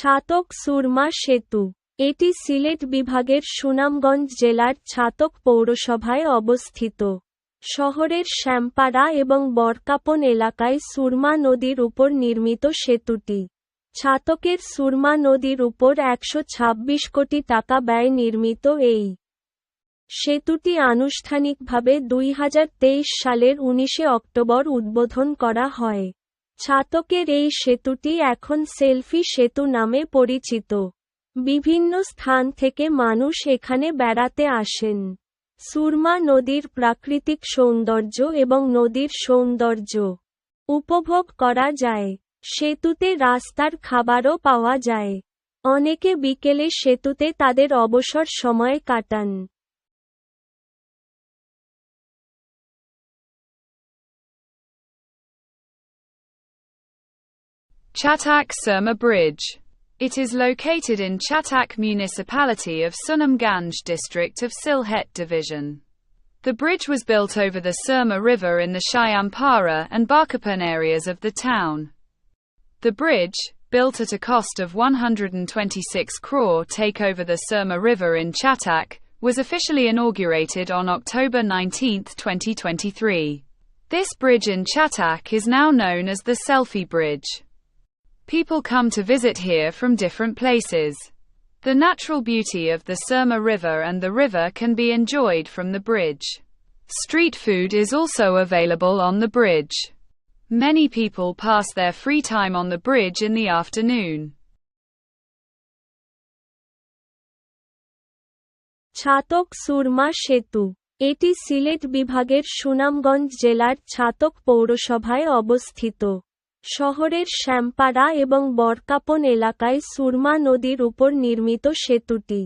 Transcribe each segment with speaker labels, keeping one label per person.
Speaker 1: ছাতক সুরমা সেতু। এটি সিলেট বিভাগের সুনামগঞ্জ জেলার ছাতক পৌরসভায় অবস্থিত। শহরের শ্যামপাড়া এবং বরকাপন এলাকায় সুরমা নদীর উপর নির্মিত সেতুটি। ছাতকের সুরমা নদীর উপর একশো ছাব্বিশ কোটি টাকা ব্যয় নির্মিত এই সেতুটি আনুষ্ঠানিকভাবে দুই হাজার তেইশ সালের উনিশে অক্টোবর উদ্বোধন করা হয়। ছাতকের এই সেতুটি এখন সেলফি সেতু নামে পরিচিত। বিভিন্ন স্থান থেকে মানুষ এখানে বেড়াতে আসেন। সুরমা নদীর প্রাকৃতিক সৌন্দর্য এবং নদীর সৌন্দর্য উপভোগ করা যায়। সেতুতে রাস্তার খাবারও পাওয়া যায়। অনেকে বিকেলে সেতুতে তাদের অবসর সময় কাটান।
Speaker 2: Chatak Surma Bridge. It is located in Chatak municipality of Sunamganj district of Silhet division. The bridge was built over the Surma River in the Shyampara and Barkapan areas of the town. The bridge, built at a cost of 126 crore take over the Surma River in Chatak, was officially inaugurated on October 19, 2023. This bridge in Chatak is now known as the Selfie Bridge. People come to visit here from different places. The natural beauty of the Surma River and the river can be enjoyed from the bridge. Street food is also available on the bridge. Many people pass their free time on the bridge in the afternoon.
Speaker 1: Chhatak Surma সেতু এটি সিলেট বিভাগের সুনামগঞ্জ জেলার ছাতক পৌরসভায় অবস্থিত শহরের শ্যামপাড়া এবং বরকাপন এলাকায় সুরমা নদীর উপর নির্মিত সেতুটি।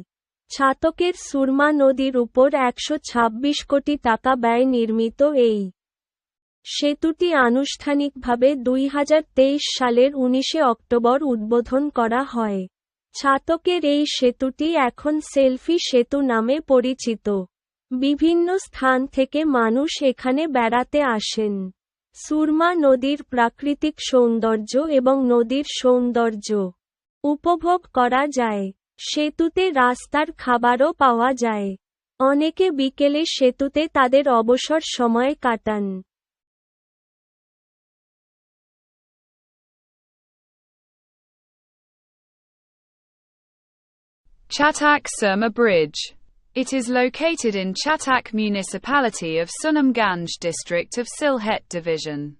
Speaker 1: ছাতকের সুরমা নদীর উপর একশো ছাব্বিশ কোটি টাকা ব্যয় নির্মিত এই সেতুটি আনুষ্ঠানিকভাবে দুই হাজার তেইশ সালের উনিশে অক্টোবর উদ্বোধন করা হয়। ছাতকের এই সেতুটি এখন সেলফি সেতু নামে পরিচিত। বিভিন্ন স্থান থেকে মানুষ এখানে বেড়াতে আসেন। সুরমা নদীর প্রাকৃতিক সৌন্দর্য এবং নদীর সৌন্দর্য উপভোগ করা যায় সেতুতে রাস্তার খাবারও পাওয়া যায় অনেকে বিকেলে সেতুতে তাদের অবসর সময় কাটান
Speaker 2: Chatak Surma Bridge. It is located in Chatak municipality of Sunamganj district of Silhet division.